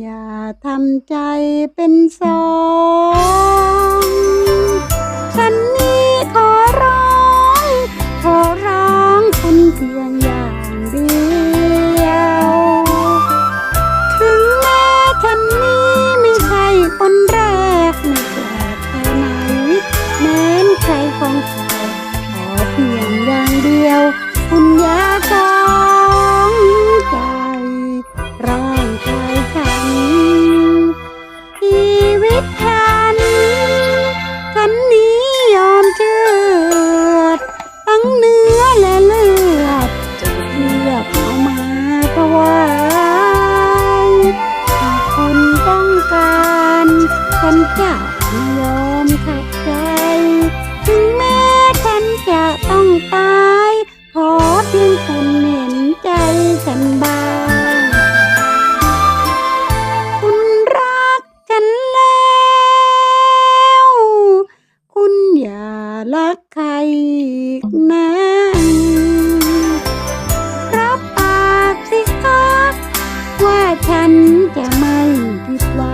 อย่าทำใจเป็นสองฉันนี้ขอร้อง ขอร้องคนเพียงอย่างเดียว ถึงแม้ฉันนี้ไม่ใช่คนแรกไม่แปลกแค่ไหนแม้นใครของ อีกนะรับปากสิครับว่าฉันจะไม่ผิดหวัง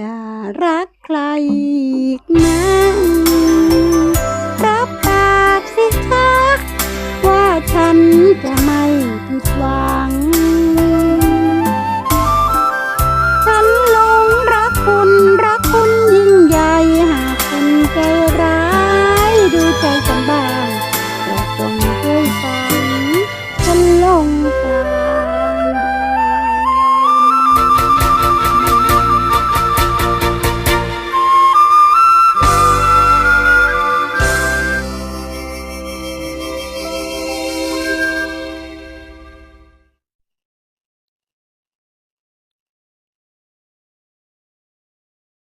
อย่ารักใครอีกนะรับปากสิคะว่าฉันจะไม่ผิดหวัง